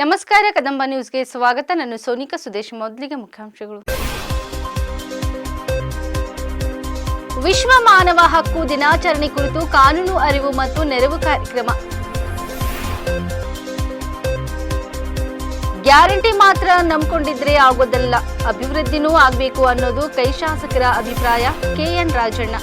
ನಮಸ್ಕಾರ, ಕದಂಬ ನ್ಯೂಸ್ಗೆ ಸ್ವಾಗತ. ನಾನು ಸೋನಿಕಾ ಸುದೇಶ್, ಮೊದಲಿಗೆ ಮುಖ್ಯಾಂಶಗಳು. ವಿಶ್ವ ಮಾನವ ಹಕ್ಕು ದಿನಾಚರಣೆ ಕುರಿತು ಕಾನೂನು ಅರಿವು ಮತ್ತು ನೆರವು ಕಾರ್ಯಕ್ರಮ. ಗ್ಯಾರಂಟಿ ಮಾತ್ರ ನಂಬಿಕೊಂಡಿದ್ರೆ ಆಗೋದಲ್ಲ. ಅಭಿವೃದ್ಧಿನೂ ಆಗಬೇಕು ಅನ್ನೋದು ಕೈ ಶಾಸಕರ ಅಭಿಪ್ರಾಯ ಕೆಎನ್ ರಾಜಣ್ಣ.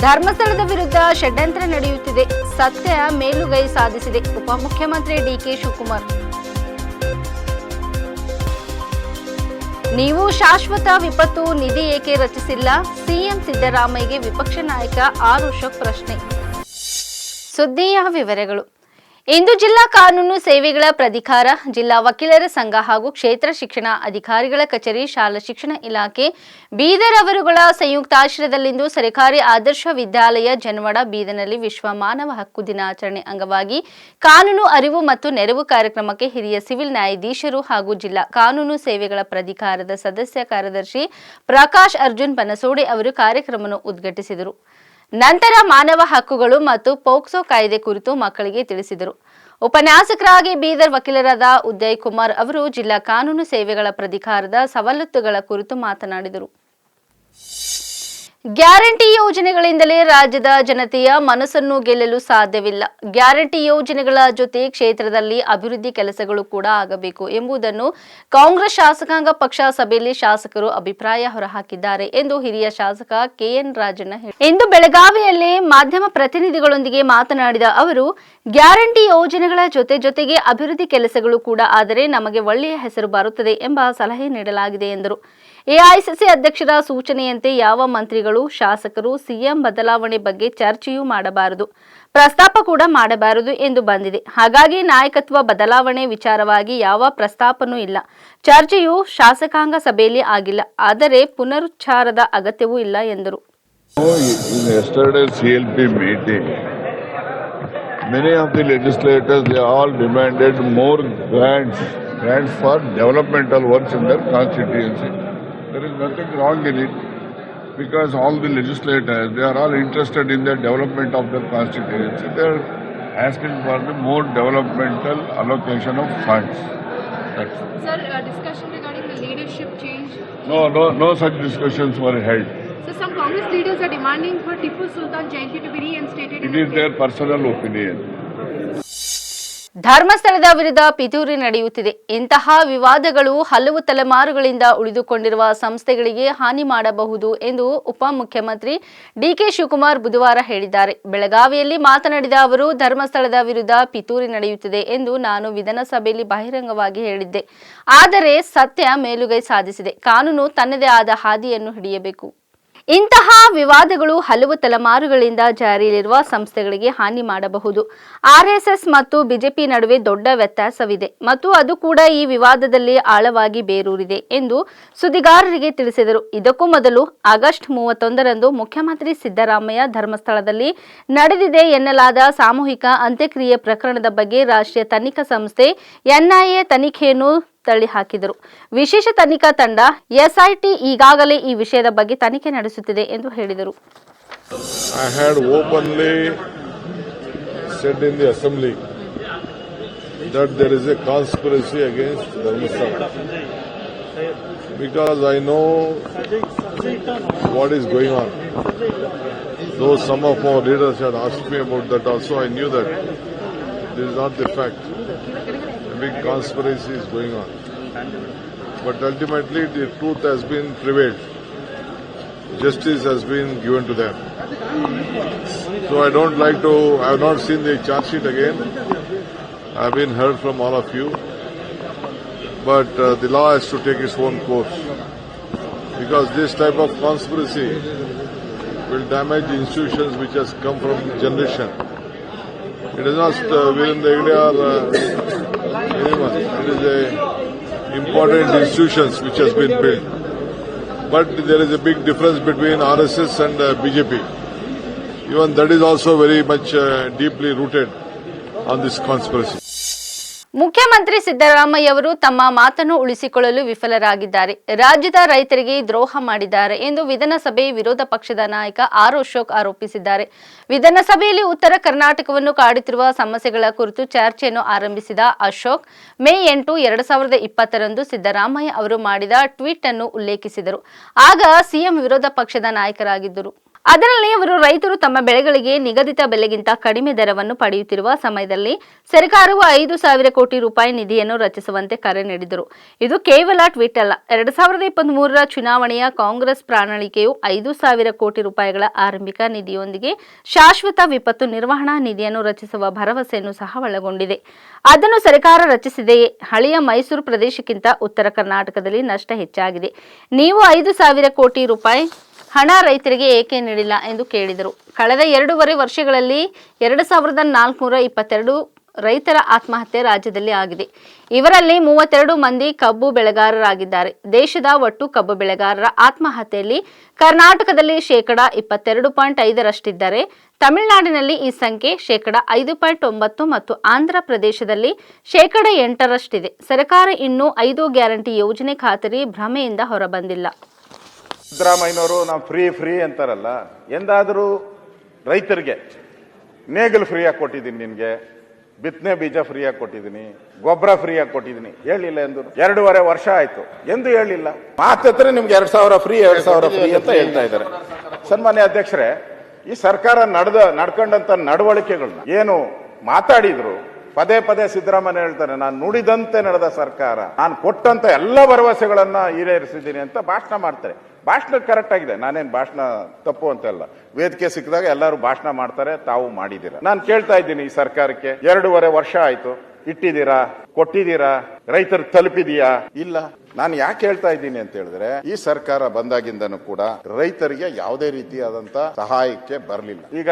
ಧರ್ಮಸ್ಥಳದ ವಿರುದ್ಧ ಷಡ್ಯಂತ್ರ ನಡೆಯುತ್ತಿದೆ. ಸತ್ಯ ಮೇಲುಗೈ ಸಾಧಿಸಿದೆ. ಉಪಮುಖ್ಯಮಂತ್ರಿ ಡಿಕೆ ಶಿವಕುಮಾರ್. ನೀವು ಶಾಶ್ವತ ವಿಪತ್ತು ನಿಧಿ ಏಕೆ ರಚಿಸಿಲ್ಲ? ಸಿಎಂ ಸಿದ್ದರಾಮಯ್ಯಗೆ ವಿಪಕ್ಷ ನಾಯಕ ಆರ್ ಅಶೋಕ್ ಪ್ರಶ್ನೆ. ಸುದ್ದಿಯ ವಿವರಗಳು. ಇಂದು ಜಿಲ್ಲಾ ಕಾನೂನು ಸೇವೆಗಳ ಪ್ರಾಧಿಕಾರ ಜಿಲ್ಲಾ ವಕೀಲರ ಸಂಘ ಹಾಗೂ ಕ್ಷೇತ್ರ ಶಿಕ್ಷಣ ಅಧಿಕಾರಿಗಳ ಕಚೇರಿ, ಶಾಲಾ ಶಿಕ್ಷಣ ಇಲಾಖೆ, ಬೀದರ್ ಅವರುಗಳ ಸಂಯುಕ್ತಾಶ್ರಯದಲ್ಲಿಂದು ಸರ್ಕಾರಿ ಆದರ್ಶ ವಿದ್ಯಾಲಯ ಜನವಾಡ ಬೀದರ್ನಲ್ಲಿ ವಿಶ್ವ ಮಾನವ ಹಕ್ಕು ದಿನಾಚರಣೆ ಅಂಗವಾಗಿ ಕಾನೂನು ಅರಿವು ಮತ್ತು ನೆರವು ಕಾರ್ಯಕ್ರಮಕ್ಕೆ ಹಿರಿಯ ಸಿವಿಲ್ ನ್ಯಾಯಾಧೀಶರು ಹಾಗೂ ಜಿಲ್ಲಾ ಕಾನೂನು ಸೇವೆಗಳ ಪ್ರಾಧಿಕಾರದ ಸದಸ್ಯ ಕಾರ್ಯದರ್ಶಿ ಪ್ರಕಾಶ್ ಅರ್ಜುನ್ ಬನಸೋಡೆ ಅವರು ಕಾರ್ಯಕ್ರಮವನ್ನು ಉದ್ಘಾಟಿಸಿದರು. ನಂತರ ಮಾನವ ಹಕ್ಕುಗಳು ಮತ್ತು ಪೋಕ್ಸೋ ಕಾಯ್ದೆ ಕುರಿತು ಮಕ್ಕಳಿಗೆ ತಿಳಿಸಿದರು. ಉಪನ್ಯಾಸಕರಾಗಿ ಬೀದರ್ ವಕೀಲರಾದ ಉದಯ್ ಕುಮಾರ್ ಅವರು ಜಿಲ್ಲಾ ಕಾನೂನು ಸೇವೆಗಳ ಪ್ರಾಧಿಕಾರದ ಸವಲತ್ತುಗಳ ಕುರಿತು ಮಾತನಾಡಿದರು. ಗ್ಯಾರಂಟಿ ಯೋಜನೆಗಳಿಂದಲೇ ರಾಜ್ಯದ ಜನತೆಯ ಮನಸ್ಸನ್ನು ಗೆಲ್ಲಲು ಸಾಧ್ಯವಿಲ್ಲ. ಗ್ಯಾರಂಟಿ ಯೋಜನೆಗಳ ಜೊತೆ ಕ್ಷೇತ್ರದಲ್ಲಿ ಅಭಿವೃದ್ಧಿ ಕೆಲಸಗಳು ಕೂಡ ಆಗಬೇಕು ಎಂಬುದನ್ನು ಕಾಂಗ್ರೆಸ್ ಶಾಸಕಾಂಗ ಪಕ್ಷ ಸಭೆಯಲ್ಲಿ ಶಾಸಕರು ಅಭಿಪ್ರಾಯ ಹೊರಹಾಕಿದ್ದಾರೆ ಎಂದು ಹಿರಿಯ ಶಾಸಕ ಕೆಎನ್ ರಾಜಣ್ಣ ಇಂದು ಬೆಳಗಾವಿಯಲ್ಲಿ ಮಾಧ್ಯಮ ಪ್ರತಿನಿಧಿಗಳೊಂದಿಗೆ ಮಾತನಾಡಿದ ಅವರು, ಗ್ಯಾರಂಟಿ ಯೋಜನೆಗಳ ಜೊತೆ ಜೊತೆಗೆ ಅಭಿವೃದ್ಧಿ ಕೆಲಸಗಳು ಕೂಡ ಆದರೆ ನಮಗೆ ಒಳ್ಳೆಯ ಹೆಸರು ಬರುತ್ತದೆ ಎಂಬ ಸಲಹೆ ನೀಡಲಾಗಿದೆ ಎಂದರು. ಎಐಸಿಸಿ ಅಧ್ಯಕ್ಷರ ಸೂಚನೆಯಂತೆ ಯಾವ ಮಂತ್ರಿಗಳು ಶಾಸಕರು ಸಿಎಂ ಬದಲಾವಣೆ ಬಗ್ಗೆ ಚರ್ಚೆಯೂ ಮಾಡಬಾರದು. ಪ್ರಸ್ತಾಪ ಕೂಡ ಮಾಡಬಾರದು ಎಂದು ಬಂದಿದೆ. ಹಾಗಾಗಿ ನಾಯಕತ್ವ ಬದಲಾವಣೆ ವಿಚಾರವಾಗಿ ಯಾವ ಪ್ರಸ್ತಾಪನೂ ಇಲ್ಲ. ಚರ್ಚೆಯು ಶಾಸಕಾಂಗ ಸಭೆಯಲ್ಲಿ ಆಗಿಲ್ಲ. ಆದರೆ ಪುನರುಚ್ಚಾರದ ಅಗತ್ಯವೂ ಇಲ್ಲ ಎಂದರು. Many of the legislators, they all demanded more grants, grants for developmental works in their constituency. There is nothing wrong in it because all the legislators, they are all interested in the development of their constituency. They are asking for the more developmental allocation of funds. That's. Sir, uh, discussion regarding the leadership change. No, no, no such discussions were held. So some Congress leaders are demanding for Tipu Sultan Jayanti to be reinstated. It is their personal opinion. ಧರ್ಮಸ್ಥಳದ ವಿರುದ್ಧ ಪಿತೂರಿ ನಡೆಯುತ್ತಿದೆ. ಇಂತಹ ವಿವಾದಗಳು ಹಲವು ತಲೆಮಾರುಗಳಿಂದ ಉಳಿದುಕೊಂಡಿರುವ ಸಂಸ್ಥೆಗಳಿಗೆ ಹಾನಿ ಮಾಡಬಹುದು ಎಂದು ಉಪಮುಖ್ಯಮಂತ್ರಿ ಡಿಕೆ ಶಿವಕುಮಾರ್ ಬುಧವಾರ ಹೇಳಿದ್ದಾರೆ. ಬೆಳಗಾವಿಯಲ್ಲಿ ಮಾತನಾಡಿದ ಅವರು, ಧರ್ಮಸ್ಥಳದ ವಿರುದ್ಧ ಪಿತೂರಿ ನಡೆಯುತ್ತಿದೆ ಎಂದು ನಾನು ವಿಧಾನಸಭೆಯಲ್ಲಿ ಬಹಿರಂಗವಾಗಿ ಹೇಳಿದ್ದೆ. ಆದರೆ ಸತ್ಯ ಮೇಲುಗೈ ಸಾಧಿಸಿದೆ. ಕಾನೂನು ತನ್ನದೇ ಆದ ಹಾದಿಯನ್ನು ಹಿಡಿಯಬೇಕು. ಇಂತಹ ವಿವಾದಗಳು ಹಲವು ತಲೆಮಾರುಗಳಿಂದ ಜಾರಿಯಲ್ಲಿರುವ ಸಂಸ್ಥೆಗಳಿಗೆ ಹಾನಿ ಮಾಡಬಹುದು. ಆರ್ಎಸ್ಎಸ್ ಮತ್ತು ಬಿಜೆಪಿ ನಡುವೆ ದೊಡ್ಡ ವ್ಯತ್ಯಾಸವಿದೆ ಮತ್ತು ಅದು ಕೂಡ ಈ ವಿವಾದದಲ್ಲಿ ಆಳವಾಗಿ ಬೇರೂರಿದೆ ಎಂದು ಸುದ್ದಿಗಾರರಿಗೆ ತಿಳಿಸಿದರು. ಇದಕ್ಕೂ ಮೊದಲು ಆಗಸ್ಟ್ ಮೂವತ್ತೊಂದರಂದು ಮುಖ್ಯಮಂತ್ರಿ ಸಿದ್ದರಾಮಯ್ಯ ಧರ್ಮಸ್ಥಳದಲ್ಲಿ ನಡೆದಿದೆ ಎನ್ನಲಾದ ಸಾಮೂಹಿಕ ಅಂತ್ಯಕ್ರಿಯೆ ಪ್ರಕರಣದ ಬಗ್ಗೆ ರಾಷ್ಟ್ರೀಯ ತನಿಖಾ ಸಂಸ್ಥೆ ಎನ್ಐಎ ತನಿಖೆಯನ್ನು ತಳ್ಳಿ ಹಾಕಿದರು ವಿಶೇಷ ತನಿಖಾ ತಂಡ ಎಸ್ಐಟಿ ಈಗಾಗಲೇ ಈ ವಿಷಯದ ಬಗ್ಗೆ ತನಿಖೆ ನಡೆಸುತ್ತಿದೆ ಎಂದು ಹೇಳಿದರು. Because I know what is going on. Though some of our leaders had asked me about that also, I knew that this is not the fact. Big conspiracy is going on. But ultimately the truth has been prevailed. Justice has been given to them. So I don't like to, I have not seen the charge sheet again. I have been heard from all of you. But uh, the law has to take its own course. Because this type of conspiracy will damage institutions which has come from generation. It is not uh, within the or uh, anyone. It is a important institutions which has been built. But there is a big difference between RSS and uh, BJP. Even that is also very much uh, deeply rooted on this conspiracy. ಮುಖ್ಯಮಂತ್ರಿ ಸಿದ್ದರಾಮಯ್ಯ ಅವರು ತಮ್ಮ ಮಾತನ್ನು ಉಳಿಸಿಕೊಳ್ಳಲು ವಿಫಲರಾಗಿದ್ದಾರೆ. ರಾಜ್ಯದ ರೈತರಿಗೆ ದ್ರೋಹ ಮಾಡಿದ್ದಾರೆ ಎಂದು ವಿಧಾನಸಭೆ ವಿರೋಧ ಪಕ್ಷದ ನಾಯಕ ಆರ್ ಅಶೋಕ್ ಆರೋಪಿಸಿದ್ದಾರೆ. ವಿಧಾನಸಭೆಯಲ್ಲಿ ಉತ್ತರ ಕರ್ನಾಟಕವನ್ನು ಕಾಡುತ್ತಿರುವ ಸಮಸ್ಯೆಗಳ ಕುರಿತು ಚರ್ಚೆಯನ್ನು ಆರಂಭಿಸಿದ ಅಶೋಕ್, ಮೇ ಎಂಟು ಎರಡು ಸಾವಿರದ ಇಪ್ಪತ್ತರಂದು ಸಿದ್ದರಾಮಯ್ಯ ಅವರು ಮಾಡಿದ ಟ್ವೀಟ್ ಅನ್ನು ಉಲ್ಲೇಖಿಸಿದರು. ಆಗ ಸಿಎಂ ವಿರೋಧ ಪಕ್ಷದ ನಾಯಕರಾಗಿದ್ದರು. ಅದರಲ್ಲಿ ಅವರು ರೈತರು ತಮ್ಮ ಬೆಳೆಗಳಿಗೆ ನಿಗದಿತ ಬೆಲೆಗಿಂತ ಕಡಿಮೆ ದರವನ್ನು ಪಡೆಯುತ್ತಿರುವ ಸಮಯದಲ್ಲಿ ಸರ್ಕಾರವು ಐದು ಸಾವಿರ ಕೋಟಿ ರೂಪಾಯಿ ನಿಧಿಯನ್ನು ರಚಿಸುವಂತೆ ಕರೆ ನೀಡಿದರು. ಇದು ಕೇವಲ ಟ್ವೀಟ್ ಅಲ್ಲ. ಎರಡು ಸಾವಿರದ ಇಪ್ಪತ್ತ್ ಚುನಾವಣೆಯ ಕಾಂಗ್ರೆಸ್ ಪ್ರಣಾಳಿಕೆಯು ಐದು ಸಾವಿರ ಕೋಟಿ ರೂಪಾಯಿಗಳ ಆರಂಭಿಕ ನಿಧಿಯೊಂದಿಗೆ ಶಾಶ್ವತ ವಿಪತ್ತು ನಿರ್ವಹಣಾ ನಿಧಿಯನ್ನು ರಚಿಸುವ ಭರವಸೆಯನ್ನು ಸಹ ಒಳಗೊಂಡಿದೆ. ಅದನ್ನು ಸರ್ಕಾರ ರಚಿಸಿದೆಯೇ? ಹಳೆಯ ಮೈಸೂರು ಪ್ರದೇಶಕ್ಕಿಂತ ಉತ್ತರ ಕರ್ನಾಟಕದಲ್ಲಿ ನಷ್ಟ ಹೆಚ್ಚಾಗಿದೆ. ನೀವು ಐದು ಸಾವಿರ ಕೋಟಿ ರೂಪಾಯಿ ಹಣ ರೈತರಿಗೆ ಏಕೆ ನೀಡಿಲ್ಲ ಎಂದು ಕೇಳಿದರು. ಕಳೆದ ಎರಡೂವರೆ ವರ್ಷಗಳಲ್ಲಿ ಎರಡು ಸಾವಿರದ ನಾಲ್ಕುನೂರ ಇಪ್ಪತ್ತೆರಡು ರೈತರ ಆತ್ಮಹತ್ಯೆ ರಾಜ್ಯದಲ್ಲಿ ಆಗಿದೆ. ಇವರಲ್ಲಿ ಮೂವತ್ತೆರಡು ಮಂದಿ ಕಬ್ಬು ಬೆಳೆಗಾರರಾಗಿದ್ದಾರೆ. ದೇಶದ ಒಟ್ಟು ಕಬ್ಬು ಬೆಳೆಗಾರರ ಆತ್ಮಹತ್ಯೆಯಲ್ಲಿ ಕರ್ನಾಟಕದಲ್ಲಿ ಶೇಕಡ ಇಪ್ಪತ್ತೆರಡು ಪಾಯಿಂಟ್ ಐದರಷ್ಟಿದ್ದರೆ ತಮಿಳುನಾಡಿನಲ್ಲಿ ಈ ಸಂಖ್ಯೆ ಶೇಕಡ ಐದು ಪಾಯಿಂಟ್ ಒಂಬತ್ತು ಮತ್ತು ಆಂಧ್ರ ಪ್ರದೇಶದಲ್ಲಿ ಶೇಕಡ ಎಂಟರಷ್ಟಿದೆ. ಸರ್ಕಾರ ಇನ್ನೂ ಐದು ಗ್ಯಾರಂಟಿ ಯೋಜನೆ ಖಾತರಿ ಭ್ರಮೆಯಿಂದ ಹೊರಬಂದಿಲ್ಲ. ಸಿದ್ದರಾಮಯ್ಯನವರು ನಾವು ಫ್ರೀ ಫ್ರೀ ಅಂತಾರಲ್ಲ, ಎಂದಾದರೂ ರೈತರಿಗೆ ನೇಗಲು ಫ್ರೀಯಾಗಿ ಕೊಟ್ಟಿದ್ದೀನಿ ನಿನಗೆ, ಬಿತ್ತನೆ ಬೀಜ ಫ್ರೀಯಾಗಿ ಕೊಟ್ಟಿದ್ದೀನಿ, ಗೊಬ್ಬರ ಫ್ರೀಯಾಗಿ ಕೊಟ್ಟಿದ್ದೀನಿ, ಹೇಳಿಲ್ಲ ಎಂದು. ಎರಡೂವರೆ ವರ್ಷ ಆಯ್ತು ಎಂದು ಹೇಳಿಲ್ಲ. ಮಾತತ್ರ ನಿಮ್ಗೆ ಎರಡು ಸಾವಿರ ಫ್ರೀ ಎರಡ್ ಸಾವಿರ ಫ್ರೀ ಅಂತ ಹೇಳ್ತಾ ಇದ್ದಾರೆ. ಸನ್ಮಾನ್ಯ ಅಧ್ಯಕ್ಷರೇ, ಈ ಸರ್ಕಾರ ನಡೆದ, ನಡ್ಕೊಂಡಂತ ನಡವಳಿಕೆಗಳನ್ನ ಏನು ಮಾತಾಡಿದ್ರು, ಪದೇ ಪದೇ ಸಿದ್ದರಾಮಯ್ಯ ಹೇಳ್ತಾರೆ, ನಾನು ನುಡಿದಂತೆ ನಡೆದ ಸರ್ಕಾರ, ನಾನು ಕೊಟ್ಟಂತ ಎಲ್ಲ ಭರವಸೆಗಳನ್ನ ಈಡೇರಿಸಿದ್ದೀನಿ ಅಂತ ಭಾಷಣ ಮಾಡ್ತಾರೆ. ಭಾಷಣ ಕರೆಕ್ಟ್ ಆಗಿದೆ. ನಾನೇನ್ ಭಾಷಣ ತಪ್ಪು ಅಂತಲ್ಲ. ವೇದಿಕೆ ಸಿಕ್ಕಿದಾಗ ಎಲ್ಲರೂ ಭಾಷಣ ಮಾಡ್ತಾರೆ, ತಾವು ಮಾಡಿದ್ದೀರಾ? ನಾನು ಕೇಳ್ತಾ ಇದ್ದೀನಿ ಈ ಸರ್ಕಾರಕ್ಕೆ. ಎರಡೂವರೆ ವರ್ಷ ಆಯ್ತು. ಇಟ್ಟಿದ್ದೀರಾ? ಕೊಟ್ಟಿದ್ದೀರಾ? ರೈತರು ತಲುಪಿದೀಯಾ? ಇಲ್ಲ. ನಾನು ಯಾಕೆ ಹೇಳ್ತಾ ಇದ್ದೀನಿ ಅಂತ ಹೇಳಿದ್ರೆ, ಈ ಸರ್ಕಾರ ಬಂದಾಗಿಂದನೂ ಕೂಡ ರೈತರಿಗೆ ಯಾವುದೇ ರೀತಿಯಾದಂತ ಸಹಾಯಕ್ಕೆ ಬರಲಿಲ್ಲ. ಈಗ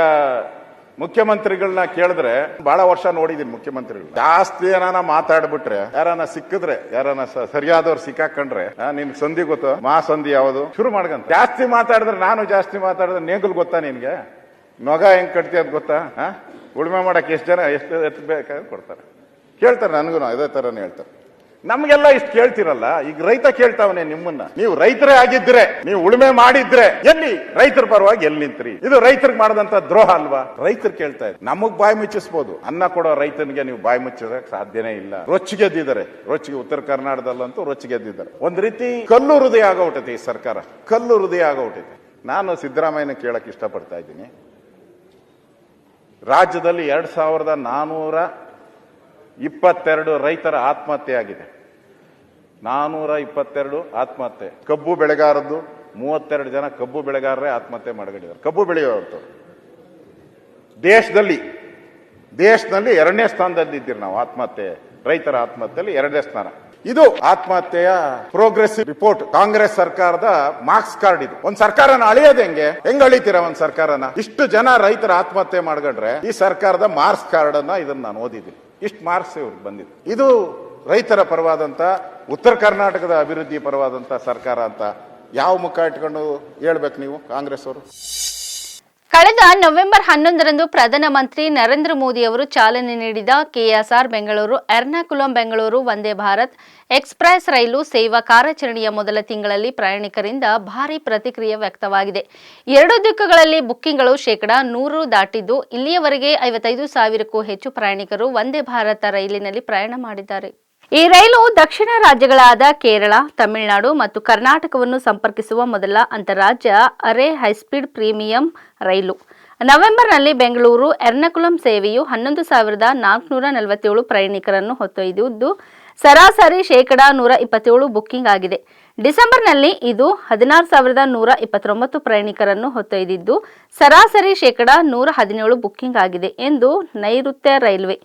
ಮುಖ್ಯಮಂತ್ರಿಗಳನ್ನ ಕೇಳಿದ್ರೆ ಬಹಳ ವರ್ಷ ನೋಡಿದೀನಿ ಮುಖ್ಯಮಂತ್ರಿಗಳು ಜಾಸ್ತಿ ಏನಾನ ಮಾತಾಡ್ಬಿಟ್ರೆ ಯಾರನ್ನ ಸಿಕ್ಕಿದ್ರೆ ಯಾರನ್ನ ಸರಿಯಾದವ್ರು ಸಿಕ್ಕಾಕೊಂಡ್ರೆ ನಿನ್ ಸಂಧಿ ಗೊತ್ತು? ಮಾ ಸಂಧಿ ಯಾವುದು? ಶುರು ಮಾಡ್ಕಂತ ಜಾಸ್ತಿ ಮಾತಾಡಿದ್ರೆ ನಾನು ಜಾಸ್ತಿ ಮಾತಾಡಿದ್ರೆ ನೇಗುಲ್ ಗೊತ್ತಾ ನಿನ್ಗೆ? ನೊಗ ಹೆಂಗ್ ಕಟ್ತಿ ಅದ್ ಗೊತ್ತಾ? ಉಳುಮೆ ಮಾಡಕ್ ಎಷ್ಟು ಜನ, ಎಷ್ಟು ಎತ್ತು ಬೇಕಾದ್ರೆ ಕೊಡ್ತಾರೆ. ಕೇಳ್ತಾರೆ ನನಗೂ ಅದೇ ತರನೇ ಹೇಳ್ತಾರೆ. ನಮ್ಗೆಲ್ಲ ಇಷ್ಟು ಕೇಳ್ತಿರಲ್ಲ, ಈಗ ರೈತ ಕೇಳ್ತಾವನೆ ನಿಮ್ಮನ್ನ. ನೀವು ರೈತರೇ ಆಗಿದ್ರೆ, ನೀವು ಉಳುಮೆ ಮಾಡಿದ್ರೆ, ಎಲ್ಲಿ? ರೈತರ ಪರವಾಗಿ ಎಲ್ಲಿ ನಿಂತ್ರಿ? ಇದು ರೈತರಿಗೆ ಮಾಡದಂತ ದ್ರೋಹ ಅಲ್ವಾ? ರೈತರು ಕೇಳ್ತಾ ಇದ್ರು ನಮಗ್ ಬಾಯಿ ಮುಚ್ಚಿಸ್ಬೋದು. ಅನ್ನ ಕೊಡೋ ರೈತನಿಗೆ ನೀವು ಬಾಯಿ ಮುಚ್ಚೋದಕ್ಕೆ ಸಾಧ್ಯನೇ ಇಲ್ಲ. ರೊಚ್ಚಿಗೆದ್ದಿದ್ದಾರೆ. ರೊಚ್ಚಿಗೆ ಉತ್ತರ ಕರ್ನಾಟಕದಲ್ಲಂತೂ ರೊಚ್ಚಿಗೆದ್ದಿದ್ದಾರೆ. ಒಂದ್ ರೀತಿ ಕಲ್ಲು ಹೃದಯ ಆಗೋಗ್ಬಿಟ್ಟೈತೆ ಈ ಸರ್ಕಾರ. ಕಲ್ಲು ಹೃದಯ ಆಗೋಗ್ಬಿಟ್ಟೈತೆ ನಾನು ಸಿದ್ದರಾಮಯ್ಯನ ಕೇಳಕ್ ಇಷ್ಟಪಡ್ತಾ ಇದ್ದೀನಿ. ರಾಜ್ಯದಲ್ಲಿ ಎರಡ್ ಸಾವಿರದ ನಾನೂರ ಇಪ್ಪತ್ತೆರಡು ರೈತರ ಆತ್ಮಹತ್ಯೆ ಆಗಿದೆ ನಾನೂರ ಇಪ್ಪತ್ತೆರಡು ಆತ್ಮಹತ್ಯೆ. ಕಬ್ಬು ಬೆಳೆಗಾರದ್ದು ಮೂವತ್ತೆರಡು ಜನ ಕಬ್ಬು ಬೆಳೆಗಾರರೇ ಆತ್ಮಹತ್ಯೆ ಮಾಡ್ಕೊಂಡಿದ್ದಾರೆ. ಕಬ್ಬು ಬೆಳೆಯುವಂಥ ದೇಶದಲ್ಲಿ ದೇಶದಲ್ಲಿ ಎರಡನೇ ಸ್ಥಾನದಲ್ಲಿ ಇದ್ದೀರಿ ನಾವು, ಆತ್ಮಹತ್ಯೆ, ರೈತರ ಆತ್ಮಹತ್ಯೆಯಲ್ಲಿ ಎರಡನೇ ಸ್ಥಾನ. ಇದು ಆತ್ಮಹತ್ಯೆಯ ಪ್ರೋಗ್ರೆಸಿವ್ ರಿಪೋರ್ಟ್. ಕಾಂಗ್ರೆಸ್ ಸರ್ಕಾರದ ಮಾರ್ಕ್ಸ್ ಕಾರ್ಡ್ ಇದು. ಒಂದ್ ಸರ್ಕಾರನ ಅಳಿಯೋದು ಹೆಂಗೆ? ಹೆಂಗ್ ಅಳಿತೀರಾ ಒಂದ್ ಸರ್ಕಾರನ? ಇಷ್ಟು ಜನ ರೈತರ ಆತ್ಮಹತ್ಯೆ ಮಾಡ್ಕೊಂಡ್ರೆ ಈ ಸರ್ಕಾರದ ಮಾರ್ಕ್ಸ್ ಕಾರ್ಡ್ ಅನ್ನ ಇದನ್ನ ನಾನು ಓದಿದ್ದೀನಿ. ಇಷ್ಟು ಮಾರ್ಕ್ಸ್ ಇವ್ರಿಗೆ ಬಂದಿದೆ. ಇದು ರೈತರ ಪರವಾದಂಥ ಉತ್ತರ ಕರ್ನಾಟಕದ ಅಭಿವೃದ್ಧಿ ಪರವಾದಂಥ ಸರ್ಕಾರ ಅಂತ ಯಾವ ಮುಖ ಇಟ್ಕೊಂಡು ಹೇಳ್ಬೇಕು ನೀವು ಕಾಂಗ್ರೆಸ್ ಅವರು ಕಳೆದ ನವೆಂಬರ್ ಹನ್ನೊಂದರಂದು ಪ್ರಧಾನಮಂತ್ರಿ ನರೇಂದ್ರ ಮೋದಿ ಅವರು ಚಾಲನೆ ನೀಡಿದ ಕೆಎಸ್ಆರ್ ಬೆಂಗಳೂರು, ಎರ್ನಾಕುಲಂ ಬೆಂಗಳೂರು, ವಂದೇ ಭಾರತ್ ಎಕ್ಸ್ಪ್ರೆಸ್ ರೈಲು ಸೇವಾ ಕಾರ್ಯಾಚರಣೆಯ ಮೊದಲ ತಿಂಗಳಲ್ಲಿ ಪ್ರಯಾಣಿಕರಿಂದ ಭಾರಿ ಪ್ರತಿಕ್ರಿಯೆ ವ್ಯಕ್ತವಾಗಿದೆ. ಎರಡು ದಿಕ್ಕುಗಳಲ್ಲಿ ಬುಕ್ಕಿಂಗ್ಗಳು ಶೇಕಡಾ ನೂರು ದಾಟಿದ್ದು, ಇಲ್ಲಿಯವರೆಗೆ ಐವತ್ತೈದು ಸಾವಿರಕ್ಕೂ ಹೆಚ್ಚು ಪ್ರಯಾಣಿಕರು ವಂದೇ ಭಾರತ ರೈಲಿನಲ್ಲಿ ಪ್ರಯಾಣ ಮಾಡಿದ್ದಾರೆ. ಈ ರೈಲು ದಕ್ಷಿಣ ರಾಜ್ಯಗಳಾದ ಕೇರಳ, ತಮಿಳುನಾಡು ಮತ್ತು ಕರ್ನಾಟಕವನ್ನು ಸಂಪರ್ಕಿಸುವ ಮೊದಲ ಅಂತಾರಾಜ್ಯ ಅರೆ ಹೈಸ್ಪೀಡ್ ಪ್ರೀಮಿಯಂ ರೈಲು. ನವೆಂಬರ್ನಲ್ಲಿ ಬೆಂಗಳೂರು, ಎರ್ನಾಕುಲಂ ಸೇವೆಯು ಹನ್ನೊಂದು ಸಾವಿರದ ನಾಲ್ಕುನೂರ ನಲವತ್ತೇಳು ಪ್ರಯಾಣಿಕರನ್ನು ಹೊತ್ತೊಯ್ದಿದ್ದು, ಸರಾಸರಿ ಶೇಕಡಾ ನೂರ ಇಪ್ಪತ್ತೇಳು ಬುಕ್ಕಿಂಗ್ ಆಗಿದೆ. ಡಿಸೆಂಬರ್ನಲ್ಲಿ ಇದು ಹದಿನಾರು ಸಾವಿರದ ನೂರ ಇಪ್ಪತ್ತೊಂಬತ್ತು ಪ್ರಯಾಣಿಕರನ್ನು ಹೊತ್ತೊಯ್ದಿದ್ದು, ಸರಾಸರಿ ಶೇಕಡಾ ನೂರ ಹದಿನೇಳು ಬುಕ್ಕಿಂಗ್ ಆಗಿದೆ ಎಂದು ನೈಋತ್ಯ ರೈಲ್ವೆ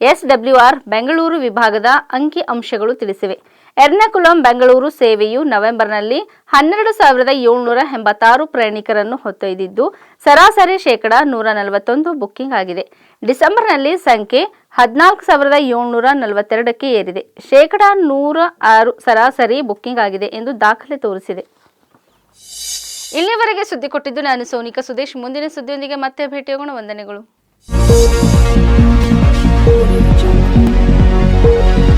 ಎಸ್ಡಬ್ಲ್ಯೂಆರ್ ಬೆಂಗಳೂರು ವಿಭಾಗದ ಅಂಕಿ ಅಂಶಗಳು ತಿಳಿಸಿವೆ. ಎರ್ನಾಕುಲಂ ಬೆಂಗಳೂರು ಸೇವೆಯು ನವೆಂಬರ್ನಲ್ಲಿ ಹನ್ನೆರಡು ಸಾವಿರದ ಏಳ್ನೂರ ಎಂಬತ್ತಾರು ಪ್ರಯಾಣಿಕರನ್ನು ಹೊತ್ತೊಯ್ದಿದ್ದು, ಸರಾಸರಿ ಶೇಕಡ ನೂರ ನಲವತ್ತೊಂದು ಬುಕ್ಕಿಂಗ್ ಆಗಿದೆ. ಡಿಸೆಂಬರ್ನಲ್ಲಿ ಸಂಖ್ಯೆ ಹದಿನಾಲ್ಕು ಸಾವಿರದ ಏಳ್ನೂರ ನಲವತ್ತೆರಡಕ್ಕೆ ಏರಿದೆ. ಶೇಕಡ ನೂರ ಆರು ಸರಾಸರಿ ಬುಕ್ಕಿಂಗ್ ಆಗಿದೆ ಎಂದು ದಾಖಲೆ ತೋರಿಸಿದೆ. ಇಲ್ಲಿಯವರೆಗೆ ಸುದ್ದಿ ಕೊಟ್ಟಿದ್ದು ನಾನು ಸೋನಿಕಾ ಸುದೇಶ್. ಮುಂದಿನ ಸುದ್ದಿಯೊಂದಿಗೆ ಮತ್ತೆ ಭೇಟಿಯಾಗೋಣ. ವಂದನೆಗಳು. 我遇见了。